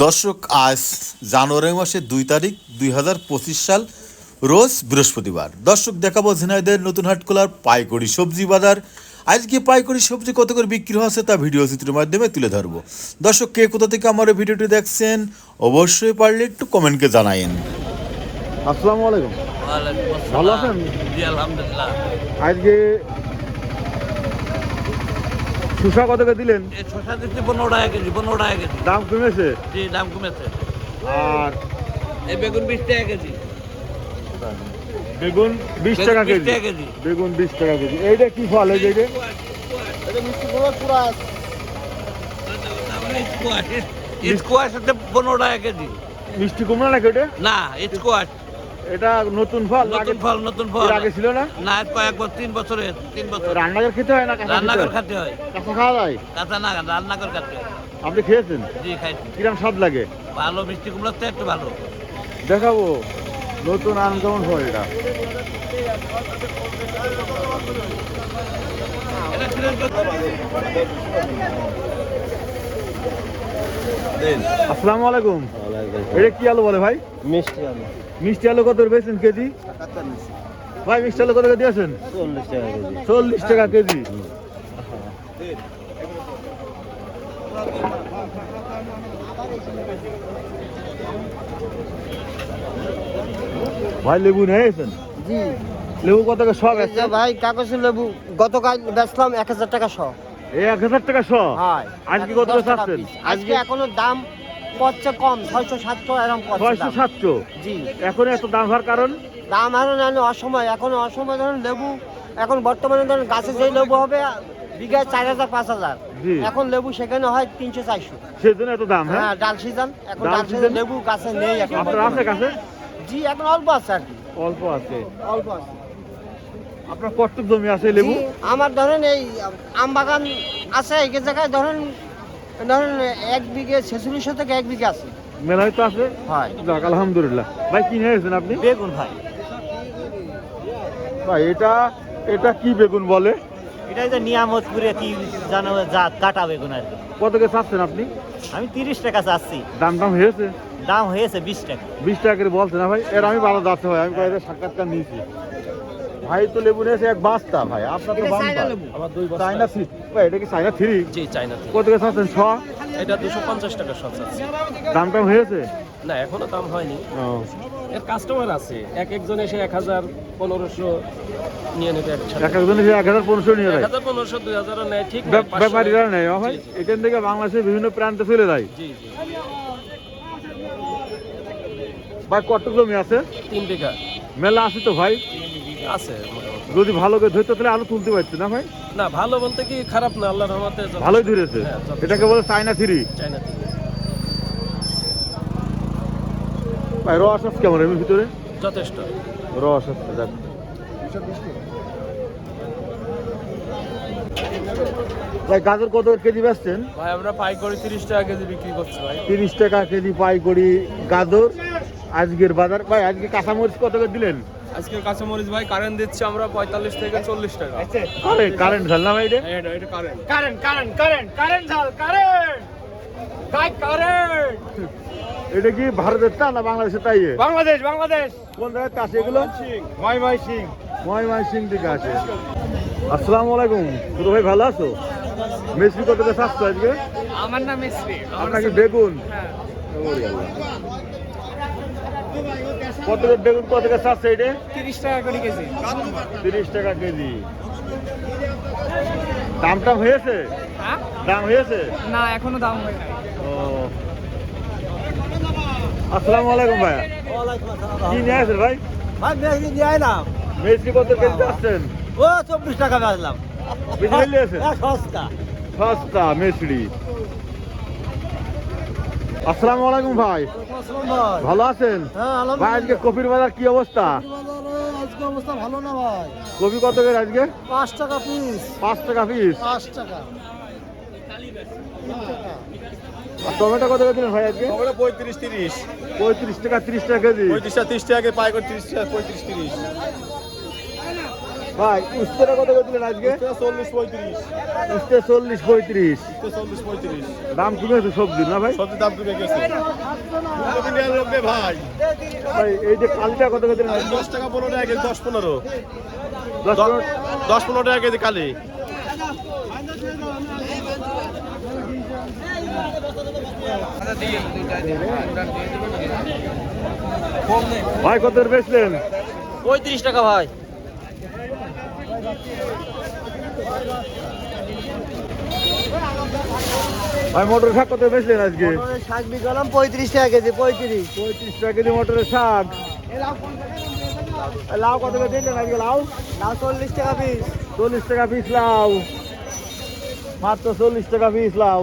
দর্শক আজ জানুয়ারি মাসের দুই তারিখ দুই হাজার পঁচিশ সাল রোজ বৃহস্পতিবার। দর্শক দেখাবো ঝিনাইদের নতুন হাটকোলার পাইকড়ি সবজি বাজার। আজকে পাইকড়ি সবজি কত করে বিক্রি হচ্ছে তা ভিডিও চিত্রের মাধ্যমে তুলে ধরবো। দর্শক কে কোথা থেকে আমার এই ভিডিওটি দেখছেন অবশ্যই পারলে একটু কমেন্টকে জানায়েন আসসালামু আলাইকুম। আসসালাম। ভালো আছেন? আজকে শুষা কত করে দিলেন? এই শসা দিচ্ছি পনেরো টাকা কেজি পনেরো টাকা কেজি। দাম কমেছে? জি দাম কমেছে। আর এই বেগুন বিশ টাকা কেজি। বেগুন বিশ টাকা 20 কেজি। টাকা কেজি। বেগুন বিশ টাকা কেজি। এইটা কি ফল? এই যে এইটা? স্কোয়াশ হচ্ছে পনেরো টাকা কেজি। মিষ্টি কুমড়া নাকি ওটা? না স্কোয়াশ। এটা নতুন ফল নতুন ফল নতুন ফল। আগে ছিল না? না কয়েক বছর তিন বছরের তিন বছর। রান্না করে খেতে হয় না রান্না করে হয়? খাতে হয়। কাঁচা খাওয়া যায়? কাঁচা না রান্না করে খাতে হয়। আপনি খেয়েছেন? জি খাইছি। কিরম স্বাদ লাগে? ভালো মিষ্টি কুমড়োর তো একটু ভালো। দেখাবো। নতুন আনকমন ফল এটা? এটা ছিল- আসসালামু আলাইকুম। এটা কি আলু বলে ভাই? মিষ্টি আলু। মিষ্টি আলু কত পেয়েছেন কেজি? ভাই মিষ্টি আলু কত করে দিয়েছেন চল্লিশ টাকা কেজি। কেজি। ভাই লেবু নিয়েছেন জি। লেবু কত করে সব ভাই কাগজের লেবু গতকাল বেচলাম এক হাজার টাকা শ এই এক হাজার টাকা শ হয়। আজকে কত। আজকে এখনও দাম পড়ছে কম ছয়শো সাতশো এরকম ছয়শো সাতশো? জি। এখন এত দাম হওয়ার কারণ? দাম আরও না অসময়। এখন অসময় ধরুন লেবু এখন বর্তমানে ধরুন গাছে যে লেবু হবে বিঘায় চার হাজার পাঁচ হাজার। এখন লেবু সেখানে হয় তিনশো চারশো। সেই জন্য এত দাম হ্যাঁ? হ্যাঁ ডাল সিজন। এখন ডাল সিজন লেবু গাছে নেই এখন আছে। জি এখন অল্প আছে আর কি। অল্প আছে। অল্প আছে। আপনার কটক জমি আছে লেবু? আমার ধরেন এই আম বাগান আছে এই জায়গায় ধরেন ধরেন এক বিঘে ছেচল্লিশশো থেকে এক বিঘে আছে। মেলা তো আছে? হয়। যাক আলহামদুলিল্লাহ। ভাই কি নিয়েছেন আপনি? বেগুন ভাই। ভাই এটা এটা কি বেগুন বলে? এটা যে নিয়ামতপুরে কি জানো জাত কাটা বেগুন আর কি। কত করে চাচ্ছেন আপনি? আমি তিরিশ টাকা চাচ্ছি। দাম দাম হয়েছে? দাম হয়েছে বিশ টাকা। বিশ টাকা করে বলছে না ভাই? এর আমি ভালো যাচ্ছে ভাই আমি কয়েকটা সাক্ষাৎকার নিয়েছি। ভাই তো লেবু নিয়েছে এক বাস্তা ভাই। আপনার তো বাম্পার। আমার দুই চায়না থ্রি ভাই এটা কি চায়না থ্রি জি চাইনা কত করে ছ? এটা দুশো পঞ্চাশ টাকা সব দাম টাম হয়েছে? না এখনও দাম হয়নি। এর কাস্টমার আছে। এক একজন এসে এক হাজার পনেরোশো নিয়ে নেবে এক একজন এসে এক হাজার পনেরোশো নিয়ে এক হাজার পনেরোশো দুই হাজারও নেয় ঠিক ব্যাপারীরা নেয়। ভাই। এখান থেকে বাংলাদেশের বিভিন্ন প্রান্তে চলে যায়। জি জি। ভাই কত জমি আছে? তিন বিঘা। মেলা আছে তো ভাই? আছে যদি ভালো করে ধরতে তাহলে আলু তুলতে পারছে না ভাই? না ভালো বলতে কি খারাপ না আল্লাহ রহমতে। ভালোই ধরেছে। হ্যাঁ, এটাকে বলে চায়না থ্রি চাইনা থেকে ভাই রস আছে কেমন এর ভিতরে? যথেষ্ট। রস আছে যাক। ভাই গাজর কত কেজি বেচছেন? ভাই আমরা পাই করে তিরিশ টাকা কেজি বিক্রি করছি ভাই। তিরিশ টাকা কেজি পাইকড়ি গাজর। আজকের বাজার ভাই আজকে কাঁচামরিচ কত করে দিলেন? আজকে কাঁচামরিচ ভাই কারেন্ট দিচ্ছি আমরা পঁয়তাল্লিশ থেকে চল্লিশ টাকা। কারেন্ট কারেন্ট ঝাল না ভাই এটা? Current current current current current ঝাল কারেন্ট গাই কারেন্ট এটা কি ভারতের টা না বাংলাদেশের তাই বাংলাদেশ বাংলাদেশ। কোন জায়গায় আছে এগুলো? মাই মাই সিং। ময় সিং থেকে আছে আসসালামু আলাইকুম। দুটো ভাই ভালো আছো? মিষ্টি কত করে আজকে? আমার নাম মিস্ত্রি আপনার কি বেগুন আল্লাহ। কত বেগুন কত করে চাচ্ছে এটা? তিরিশ টাকা করে কেজি। তিরিশ টাকা কেজি। দাম টাম হয়েছে? হ্যাঁ? দাম হয়েছে? না এখনও দাম হয় ও। আসসালামু আলাইকুম ভাই কি নিয়ে আসেন ভাই? ভাই বেশি দিয়ে না মিষ্টি কত কেজি চাচ্ছেন? ও চব্বিশ টাকা বেচলাম। আছে? সস্তা। সস্তা মিষ্টি আসসালামু আলাইকুম ভাই। ভালো আছেন? হ্যাঁ ভাই আজকে কপির বাজার কি অবস্থা? আজকে অবস্থা ভালো না ভাই। কপি কত করে আজকে? পাঁচ টাকা পিস। পাঁচ টাকা পিস? পাঁচ টাকা। টমেটো কত করে দিলেন ভাই আজকে? আমরা পঁয়ত্রিশ তিরিশ। পঁয়ত্রিশ টাকা ত্রিশ টাকা কেজি। পঁয়ত্রিশটা তিরিশ টাকা পাই করে তিরিশ টাকা পঁয়ত্রিশ তিরিশ। ভাই উস্তেটা কত করে দিলেন আজকে চল্লিশ পঁয়ত্রিশ। উস্তে চল্লিশ পঁয়ত্রিশ। চল্লিশ পঁয়ত্রিশ। দাম কমেছে সবজির না ভাই? সবজি দাম কমে গেছে। ভাই। ভাই এই যে কালিটা কত করে দশ টাকা পনেরো টাকা কেজি দশ পনেরো। দশ পনেরো? দশ পনেরো টাকা কেজি কালি। ভাই কত বেচলেন? পঁয়ত্রিশ টাকা ভাই। ভাই মোটর শাক কত বেচলেন আজকে? শাক বিকলাম পঁয়ত্রিশ টাকা কেজি পঁয়ত্রিশ। পঁয়ত্রিশ টাকা কেজি মোটরের শাক। লাউ কত দিলেন আজকে লাউ? লাউ চল্লিশ টাকা পিস চল্লিশ টাকা পিস লাউ। মাত্র চল্লিশ টাকা পিস লাউ।